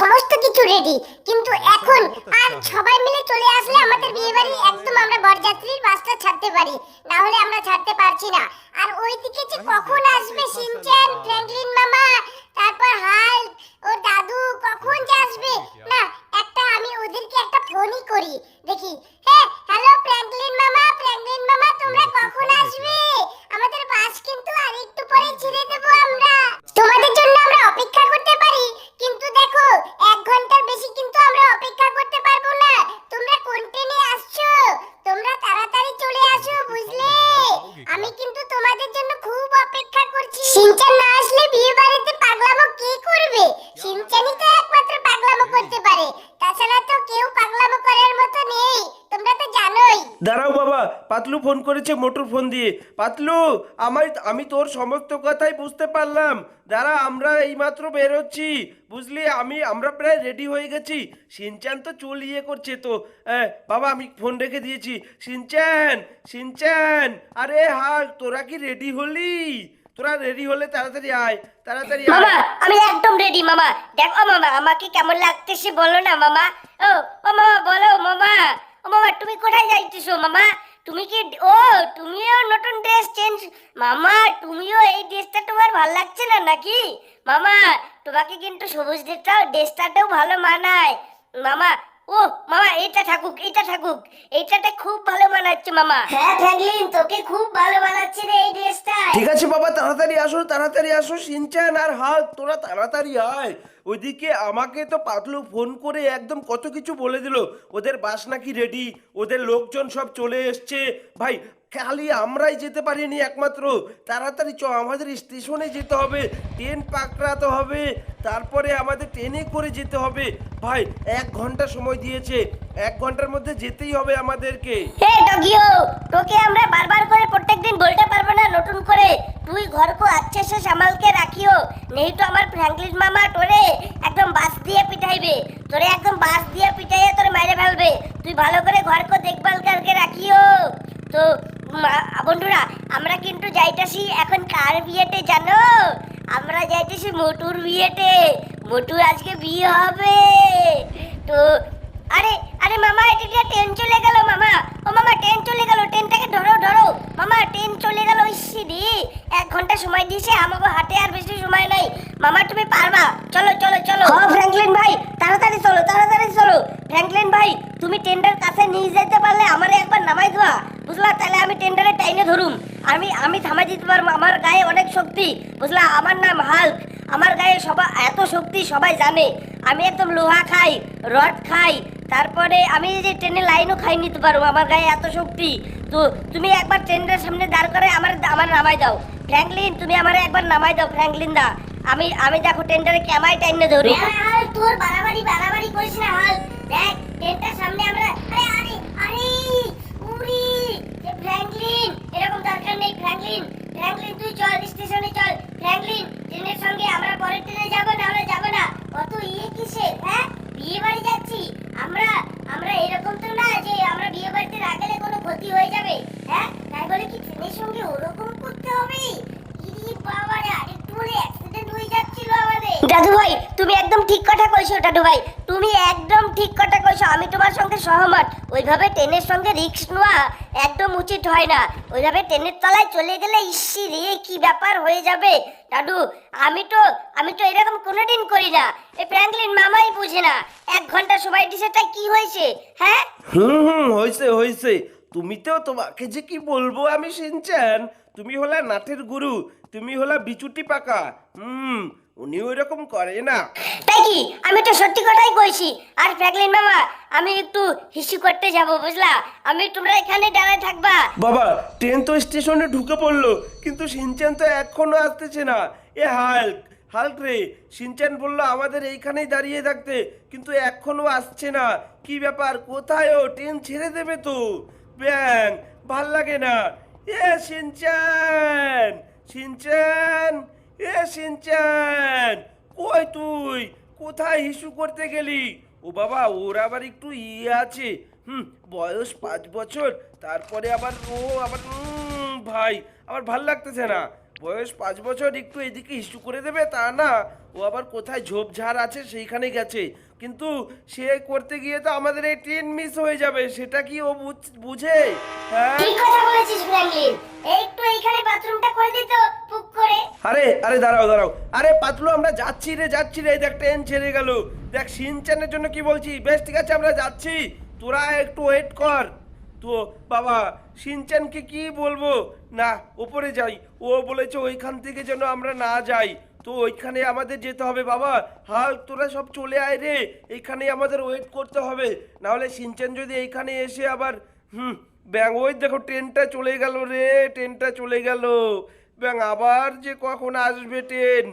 সমস্ত কিছু রেডি কিন্তু এখন আর সবাই মিলে চলে আসলে আমাদের বিয়ে বাড়ি একদম আমরা বরযাত্রীর বাসটা ছাড়তে পারি। না হলে আমরা ছাড়তে পারছি না। আর ওইদিকে যে কখন আসবে সিনচান ফ্র্যাঙ্কলিন মামা, তারপর হাল ওর দাদু, কখন যে আসবে? না, একটা আমি ওদেরকে একটা ফোনই করি। দেখি হ্যাঁ হ্যালো ফ্র্যাঙ্কলিন মামা তোমরা কখন আসবে আমাদের বাস কিন্তু আর একটু পরে ছেড়ে দেব আমরা তোমাদের জন্য আমরা অপেক্ষা করতে পারি কিন্তু দেখো এক ঘণ্টার বেশি কিন্তু আমরা অপেক্ষা করতে পারব না তোমরা কোন ট্রেনে আসছো তোমরা তাড়াতাড়ি চলে আসো বুঝলে আমি কিন্তু তোমাদের জন্য খুব অপেক্ষা করছি সিনচান না আসলে বিয়ে বাড়িতে পাগলামো কে করবে সিনচানই তো একমাত্র পাগলামো করতে পারে তাছাড়া তো কেউ পাগলামো করার মতো নেই তোমরা তো জানোই দাঁড়াও বাবা পাতলু ফোন করেছে মোটর ফোন দিয়ে। পাতলু আমার আমি তোর সমস্ত কথাই বুঝতে পারলাম। দাঁড়া, আমরা এইমাত্র বেরোচ্ছি। বুঝলি, আমি, আমরা প্রায় রেডি হয়ে গেছি। সিনচান তো চুল ইয়ে করছে তো। বাবা, আমি ফোন রেখে দিয়েছি। সিনচান সিনচান আরে হাল, তোরা কি রেডি হলি? তোরা রেডি হলে তাড়াতাড়ি আয়, তাড়াতাড়ি মামা, আমি একদম রেডি মামা। দেখো, মামা, আমাকে কেমন লাগতেছে বলো না, মামা। ও ও, মামা, বলো, মামা। ও, মামা, তুমি কোথায় যাইতেছো, মামা? তুমি কি ও, তুমিও নতুন ড্রেস চেঞ্জ মামা, তুমিও এই ড্রেসটা তোমার ভালো লাগছে না নাকি? মামা, তোমাকে কিন্তু সবুজ ড্রেসটাও ড্রেসটাতেও ভালো মানায়। মামা ও মামা এটা থাকুক এইটা থাকুক। এইটাতে খুব ভালো মানাচ্ছে মামা। হ্যাঁ ফ্র্যাঙ্কলিন তোকে খুব ভালো মানাচ্ছে রে এই ড্রেসটা ঠিক আছে বাবা তাড়াতাড়ি আসো তাড়াতাড়ি আসো সিনচান আর হাল তোরা তাড়াতাড়ি আয়। ওইদিকে আমাকে তো পাতলু ফোন করে একদম কত কিছু বলে দিল। ওদের বাস নাকি রেডি ওদের লোকজন সব চলে এসছে। ভাই খালি আমরাই যেতে পারিনি একমাত্র। তাড়াতাড়ি চ আমাদের স্টেশনে যেতে হবে, ট্রেন পাকড়াতে হবে, তারপরে আমাদের ট্রেনে করে যেতে হবে। ভাই, এক ঘণ্টা সময় দিয়েছে, এক ঘণ্টার মধ্যে যেতেই হবে আমাদেরকে। হে ডগিও, তোকে আমরা বারবার করে প্রত্যেকদিন বলতে পারব না নতুন করে। তুই ঘর কো আচ্ছে সে সামালকে রাখিও, নেই তো আমার ফ্র্যাঙ্কলিন মামা তোরে একদম বাস দিয়ে পিটাইবে। তোরে একদম বাস দিয়ে পিটাইয়ে তোরে মেরে ফেলবে। তুই ভালো করে ঘর কো দেখভাল করকে রাখিও। তো বন্ধুরা, আমরা কিন্তু যাইতাছি এখন কার বিয়েতে জানো? আমরা যাইতেছি মোটুর বিয়েতে। মোটুর আজকে বিয়ে হবে। তো, আরে আরে মামা, এটা ট্রেন চলে গেল মামা। ও মামা ট্রেন চলে গেল ট্রেনটাকে ধরো ধরো। মামা ট্রেন চলে গেল ইসিদি এক ঘণ্টা সময় দিয়েছে, আমাকে হাতে আর বেশি সময় নাই। মামা, তুমি পারবা? চলো চলো চলো। ও ফ্র্যাঙ্কলিন ভাই, তাড়াতাড়ি চলো তাড়াতাড়ি চলো। ফ্র্যাঙ্কলিন ভাই, তুমি টেন্ডার কাছে নিয়ে যেতে পারলে আমারে একবার নামাই দেওয়া বুঝলা, তাহলে আমি টেন্ডারে টাইনে ধরুম। আমি আমি থামাই দিতে পারব, আমার গায়ে অনেক শক্তি। বুঝলা, আমার নাম হাল্ক। আমার গায়ে সবাই এত শক্তি সবাই জানে। আমি একদম লোহা খাই, রড খাই। তারপরে আমি যে ট্রেনের লাইনও খাই নিতে পারব, আমার গায়ে এত শক্তি। তো তুমি একবার ট্রেনের সামনে দাঁড় করে আমার আমার নামাই দাও। ফ্র্যাঙ্কলিন, তুমি আমার একবার নামাই দাও, ফ্র্যাঙ্কলিন দা। আমি আমি দেখো টেন্ডারে ক্যামাই টাইনে ধরি তোর বাড়াবাড়ি বাড়াবাড়ি করিস না হাল দেখ ট্রেনটার সামনে আমরা আরে আরে আরে উড়ি যে ফ্র্যাঙ্কলিন এরকম দরকার নেই ফ্র্যাঙ্কলিন ফ্র্যাঙ্কলিন তুই চল স্টেশনে চল ফ্র্যাঙ্কলিন ট্রেনের সঙ্গে আমরা পরের ট্রেনে যাব না আমরা যাব না কত ইয়ে কিসের হ্যাঁ বিয়ে বাড়ি যাচ্ছি আমরা আমরা এরকম তো না যে আমরা বিয়ে বাড়িতে না গেলে কোনো ক্ষতি হয়ে যাবে হ্যাঁ তাই বলে কি ট্রেনের সঙ্গে ওরকম করতে হবে ইরি বাবা রে আরেকটু হলে অ্যাক্সিডেন্ট হয়ে যাচ্ছিল আমাদের দাদু ভাই, তুমি একদম ঠিক কথা কইছো, দাদু ভাই। তুমি একদম ঠিক কথা কইছো, আমি তোমার সঙ্গে সহমত। ওইভাবে ট্রেনের সঙ্গে রিস্ক নেওয়া একদম উচিত হয় না। ওইভাবে ট্রেনের তলায় চলে গেলে, ইসি রে, কি ব্যাপার হয়ে যাবে? দাদু, আমি তো আমি তো এরকম কোনোদিন করি না। এই ফ্র্যাঙ্কলিন মামাই বুঝে না। এক ঘণ্টা সময় দিছে, তাই কি হয়েছে? হ্যাঁ? হুম হুম হয়েছে হয়েছে তুমি তো তোমাকে যে কি বলব, আমি শুনছেন তুমি হলা নাটের গুরু, তুমি হলা বিচুটি পাকা। হুম উনি ওইরকম করে না। তাই কি? আমি তো সত্যি কথাই কইছি। আর ফ্র্যাঙ্কলিন মামা আমি একটু হিসু করতে যাব বুঝলা? আমি তোমরা এখানে দাঁড়ায় থাকবা। বাবা ট্রেন তো স্টেশনে ঢুকে পড়ল কিন্তু সিনচান তো এখনও আসতেছে না। এ হাল্ক হাল্ক রে সিনচান বলল আমাদের এইখানেই দাঁড়িয়ে থাকতে কিন্তু এখনও আসছে না। কি ব্যাপার? কোথায় ও? ট্রেন ছেড়ে দেবে তো। ব্যাং ভালো লাগে না। এ সিনচান সিনচান এ সিনচান কই তুই? কোথায় হিসু করতে গেলি? ও বাবা, ওর আবার একটু ইয়ে আছে। হুম, বয়স পাঁচ বছর, তারপরে আবার ও আবার ভাই আমার ভালো লাগতেছে না। বয়স পাঁচ বছর, একটু এদিকে ইস্যু করে দেবে, তা না। ও আবার কোথায় ঝোপঝাড় আছে, সেইখানে গেছে। কিন্তু সে করতে গিয়ে তো আমাদের এই ট্রেন মিস হয়ে যাবে, সেটা কি ও বুঝ- হ্যাঁ? ঠিক কথা বলেছিস ফ্র্যাঙ্কলিন একটু এইখানে বাথরুমটা করে দিত আরে। আরে দাঁড়াও দাঁড়াও। আরে পাতলু, আমরা যাচ্ছি রে যাচ্ছি রে। দেখ ট্রেন ছেড়ে গেল। দেখ সিনচানের জন্য কি বলছি? বেশ, ঠিক আছে, আমরা যাচ্ছি। তোরা একটু ওয়েট কর। তো, বাবা সিনচানকে কি বলব? না, ওপরে যাই। ও বলেছে ওইখান থেকে যেন আমরা না যাই। তো, ওইখানে আমাদের যেতে হবে, বাবা। হাল, তোরা সব চলে আয় রে। এইখানে আমাদের ওয়েট করতে হবে। নাহলে সিনচান যদি এইখানে এসে আবার, হুম, ব্যাং, ওই দেখো ট্রেনটা চলে গেল রে ট্রেনটা চলে গেল। ব্যাং, আবার যে কখন আসবে ট্রেন?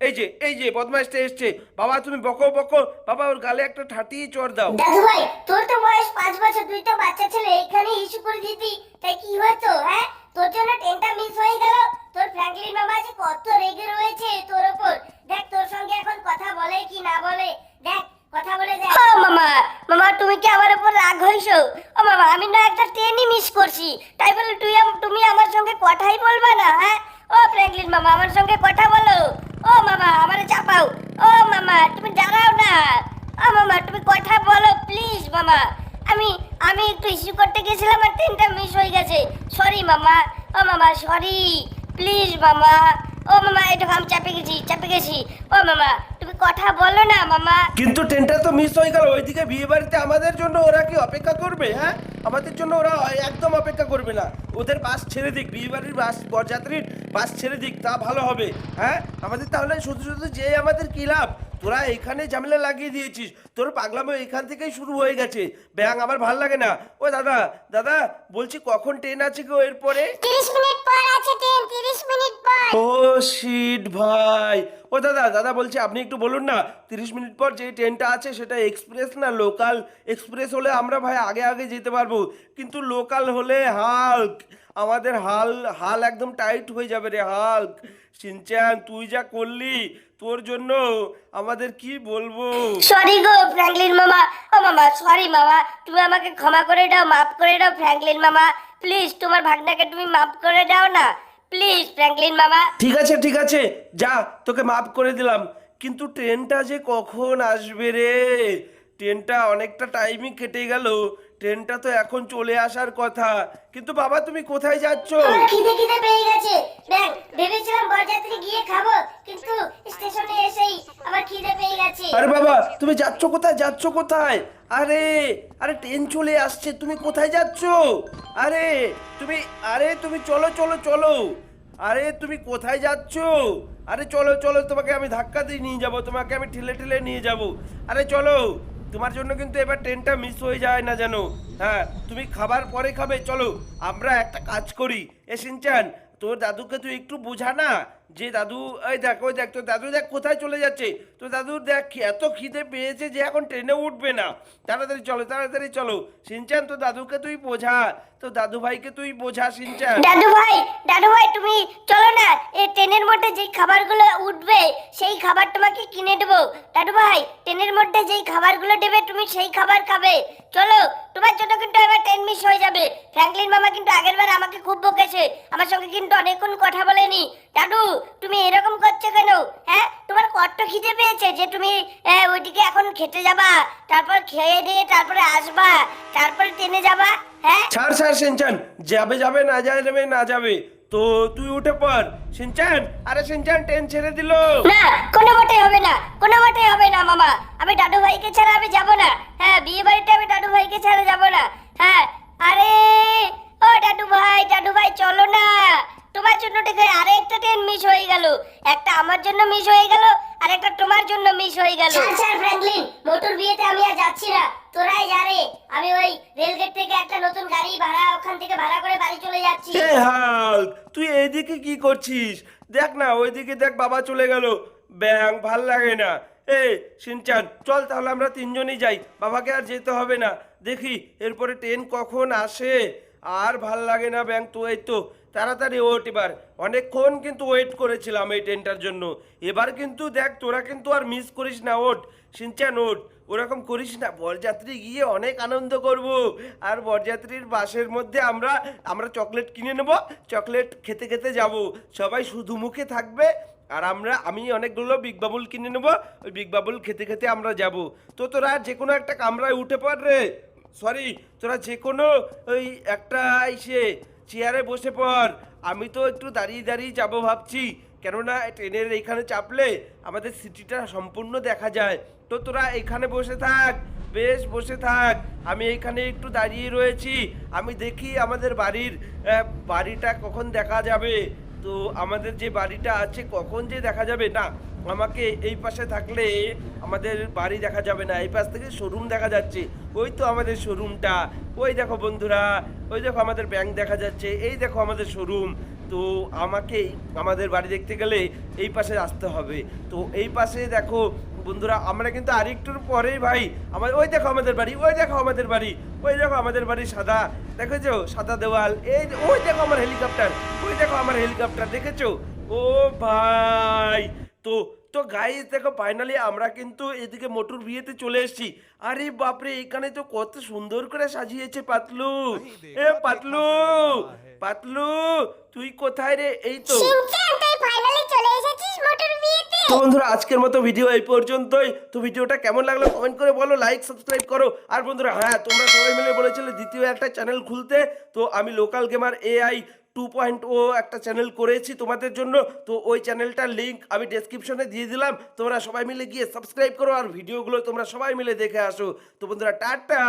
এই যে এই যে, বদমাইশটা এসছে। বাবা, তুমি বকো বকো। বাবা, ওর গালে একটা ঠাটি চড় দাও। দাদু ভাই তোর তো বয়স পাঁচ বছর তুই তো বাচ্চা ছেলে, এখানে ইস্যু করে দিতি তাই কি হয়তো হ্যাঁ তোর জন্য ট্রেনটা মিস হয়ে গেল তোর ফ্র্যাঙ্কলিন মামা যে কত রেগে রয়েছে তোর ওপর দেখ তোর সঙ্গে এখন কথা বলে কি না বলে দেখ কথা বলে দেখ ও মামা মামা তুমি কি আমার উপর রাগ হইছো ও মামা আমি না একটা ট্রেনই মিস করছি তাই বলে তুই আম- তুমি আমার সঙ্গে কথাই বলবে না হ্যাঁ ও ফ্র্যাঙ্কলিন মামা আমার সঙ্গে কথা বলো ও মামা আমারে চাপাও ও মামা, তুমি দাঁড়াও না। ও মামা, তুমি কথা বলো প্লিজ মামা। আমি আমি একটু ইস্যু করতে গেছিলাম আর ট্রেনটা মিস হয়ে গেছে। সরি মামা। ও, মামা সরি প্লিজ মামা। ও, মামা এটা আমি চাপে গেছি চাপে গেছি। ও, মামা, তুমি কথা বলো না, মামা। কিন্তু ট্রেনটা তো মিস হয়ে গেল, ওইদিকে বিয়ে বাড়িতে আমাদের জন্য ওরা কি অপেক্ষা করবে হ্যাঁ? আমাদের জন্য ওরা একদম অপেক্ষা করবে না। ওদের বাস ছেড়ে দিক, বিয়ে বাড়ির বাস বরযাত্রীর বাস ছেড়ে দিক, তা ভালো হবে হ্যাঁ? আমাদের তাহলে শুধু শুধু যে আমাদের কি লাভ? তোরা এখানে ঝামেলা লাগিয়ে দিয়েছিস। তোর পাগলামো এখান থেকেই শুরু হয়ে গেছে। ব্যাং আমার ভালো লাগে না। ও দাদা দাদা বলছি কখন ট্রেন আছে গো এরপরে? তিরিশ মিনিট পর আছে ট্রেন তিরিশ মিনিট পর। ও শিট ভাই। ও দাদা দাদা বলছি আপনি একটু বলুন না তিরিশ মিনিট পর যে ট্রেনটা আছে সেটা এক্সপ্রেস না লোকাল? এক্সপ্রেস হলে আমরা ভাই আগে আগে যেতে পারব। কিন্তু লোকাল হলে হাল্ক। আমাদের হাল হাল একদম টাইট হয়ে যাবে রে হাল্ক। সিনচান তুই যা করলি তোর জন্য আমাদের কি বলব? সরি গো ফ্র্যাঙ্কলিন মামা। ও মামা সরি মামা। তুমি আমাকে ক্ষমা করে দাও মাফ করে দাও ফ্র্যাঙ্কলিন মামা। প্লিজ তোমার ভাগনাকে তুমি মাফ করে দাও না। প্লিজ ফ্র্যাঙ্কলিন মামা। ঠিক আছে ঠিক আছে। যা তোকে মাফ করে দিলাম। কিন্তু ট্রেনটা যে কখন আসবে রে? ট্রেনটা অনেকটা টাইমই কেটে গেল। ট্রেনটা তো এখন চলে আসার কথা। কিন্তু বাবা তুমি কোথায় যাচ্ছ? খিদে খিদে পেয়ে গেছে। ভেবেছিলাম বরযাত্রী গিয়ে খাব কিন্তু স্টেশনে এসেই আমার খিদে পেয়ে আরে বাবা, তুমি যাচ্ছ কোথায়? যাচ্ছ কোথায়? আরে আরে ট্রেন চলে আসছে, তুমি কোথায় যাচ্ছ? আরে, তুমি আরে তুমি চলো চলো চলো। আরে তুমি কোথায় যাচ্ছ? আরে চলো চলো, তোমাকে আমি ধাক্কা দিয়ে নিয়ে যাব, তোমাকে আমি ঠেলে ঠেলে নিয়ে যাব। আরে চলো, তোমার জন্য কিন্তু এবার ট্রেনটা মিস হয়ে যায় না জানো হ্যাঁ তুমি খাবার পরে খাবে, চলো। আমরা একটা কাজ করি। এ সিনচান, তোর দাদুকে তুই একটু বোঝা না? যে দাদু, এই দেখ, ওই দেখ তো দাদু দেখ কোথায় চলে যাচ্ছে? তো দাদু দেখ, এত খিদে পেয়েছে যে এখন ট্রেনে উঠবে না। তাড়াতাড়ি চলো তাড়াতাড়ি চলো। সিনচান তো দাদুকে তুই বোঝা। তো দাদু ভাইকে তুই বোঝা, সিনচান। দাদু ভাই দাদু ভাই তুমি চলো না। এই ট্রেনের মধ্যে যে খাবারগুলো উঠবে সেই খাবার তোমাকে কিনে দেবো। দাদু ভাই, ট্রেনের মধ্যে যেই খাবারগুলো দেবে, তুমি সেই খাবার খাবে। চলো, তোমার জন্য কিন্তু এবার ট্রেন মিস হয়ে যাবে। ফ্র্যাঙ্কলিন মামা কিন্তু আগের বার আমাকে খুব বকেছে। আমার সঙ্গে কিন্তু অনেকক্ষণ কথা বলেনি। দাদু, তুমি এরকম করছ কেন? হ্যাঁ তোমার কত খিদে পেয়েছে যে তুমি ওইদিকে এখন খেতে যাবা। তারপর খেয়ে দিয়ে তারপরে আসবা। তারপরে ট্রেনে যাবা হ্যাঁ? ছাড় ছাড়, সিনচান। যাবে যাবে, না যাবে না যাবে। তো তুই উঠে পড়। সিনচান, আরে সিনচান ট্রেন ছেড়ে দিল। না, কোনো মতে হবে না, কোনো মতে হবে না, মামা। আমি দাদু ভাইকে ছাড়া আমি যাব না। হ্যাঁ বিয়ে বাড়িতে আমি দাদু ভাইকে ছাড়া যাব না। হ্যাঁ আরে, ও দাদু ভাই দাদু ভাই, চলো না। তোমার জন্য দেখে আরে একটা ট্রেন মিস হয়ে গেল। একটা আমার জন্য মিস হয়ে গেল আর একটা তোমার জন্য মিস হয়ে গেল। ছাড় ছাড় ফ্র্যাঙ্কলিন মোটর বিয়েতে আমি আর যাচ্ছি না। তোরাই যা রে। আমি ওই রেলগেট থেকে একটা নতুন গাড়ি ভাড়া ওখান থেকে ভাড়া করে বাড়ি চলে যাচ্ছি। হাল্ক তুই এইদিকে কি করছিস? দেখ না ওইদিকে দেখ বাবা চলে গেল। ব্যাং ভালো লাগে না। এ সিনচান চল তাহলে আমরা তিনজনই যাই। বাবাকে আর যেতে হবে না। দেখি এরপরে ট্রেন কখন আসে? আর ভালো লাগে না ব্যাং তো এই তো। তাড়াতাড়ি ওঠ এবার। অনেকক্ষণ কিন্তু ওয়েট করেছিলাম এই ট্রেনটার জন্য। এবার কিন্তু দেখ, তোরা কিন্তু আর মিস করিস না, ওঠ। সিনচান ওঠ। ওরকম করিস না। বরযাত্রী গিয়ে অনেক আনন্দ করব। আর বরযাত্রীর বাসের মধ্যে আমরা আমরা চকলেট কিনে নেব চকলেট খেতে খেতে যাব। সবাই শুধু মুখে থাকবে। আর আমরা, আমি অনেকগুলো বিগ বাবুল কিনে নেব। ওই বিগ বাবুল খেতে খেতে আমরা যাব। তো তোরা যে কোনো একটা কামরায় উঠে পড় রে। সরি তোরা যে কোনো ওই একটা এসে চেয়ারে বসে পড়। আমি তো একটু দাঁড়িয়ে দাঁড়িয়ে যাব ভাবছি। কেননা ট্রেনের এইখানে চাপলে আমাদের সিটিটা সম্পূর্ণ দেখা যায়। তো তোরা এখানে বসে থাক, বেশ বসে থাক। আমি এখানে একটু দাঁড়িয়ে রয়েছি। আমি দেখি আমাদের বাড়ির বাড়িটা কখন দেখা যাবে। তো আমাদের যে বাড়িটা আছে কখন যে দেখা যাবে? না আমাকে এই পাশে থাকলে আমাদের বাড়ি দেখা যাবে না, এই পাশ থেকে শোরুম দেখা যাচ্ছে। ওই তো আমাদের শোরুমটা ওই দেখো বন্ধুরা, ওই দেখো আমাদের ব্যাংক দেখা যাচ্ছে, এই দেখো আমাদের শোরুম তো আমাকে আমাদের বাড়ি দেখতে গেলে এই পাশে আসতে হবে। তো এই পাশে দেখো বন্ধুরা, আমরা কিন্তু আরেকটুর পরেই ভাই, আমার ওই দেখো আমাদের বাড়ি, ওই দেখো আমাদের বাড়ি, ওই দেখো আমাদের বাড়ি সাদা, দেখেছ? সাদা দেওয়াল, এই ওই দেখো আমার হেলিকপ্টার ওই দেখো আমার হেলিকপ্টার দেখেছ? ও ভাই তো তো গাইস দেখো ফাইনালি আমরা কিন্তু এদিকে মোটর বিয়েতে চলে এসেছি। আরে বাপরে এখানে তো কত সুন্দর করে সাজিয়েছে পাতলু। এ পাতলু পাতলু তুই কোথায় রে? এই তো। সিনচান তুই ফাইনালি চলে এসেছিস মোটর বিয়েতে? তো বন্ধুরা আজকের মতো ভিডিও এই পর্যন্তই। তো ভিডিওটা কেমন লাগল কমেন্ট করে বলো লাইক সাবস্ক্রাইব করো। আর বন্ধুরা হ্যাঁ তোমরা সবাই মিলে বলেছিলে দ্বিতীয় একটা চ্যানেল খুলতে। তো আমি local gamer AI two point ও একটা চ্যানেল করেছি তোমাদের জন্য। তো ওই চ্যানেলটার লিঙ্ক আমি ডেসক্রিপশনে দিয়ে দিলাম। তোমরা সবাই মিলে গিয়ে সাবস্ক্রাইব করো আর ভিডিওগুলো তোমরা সবাই মিলে দেখে আসো। তো বন্ধুরা, টাটা!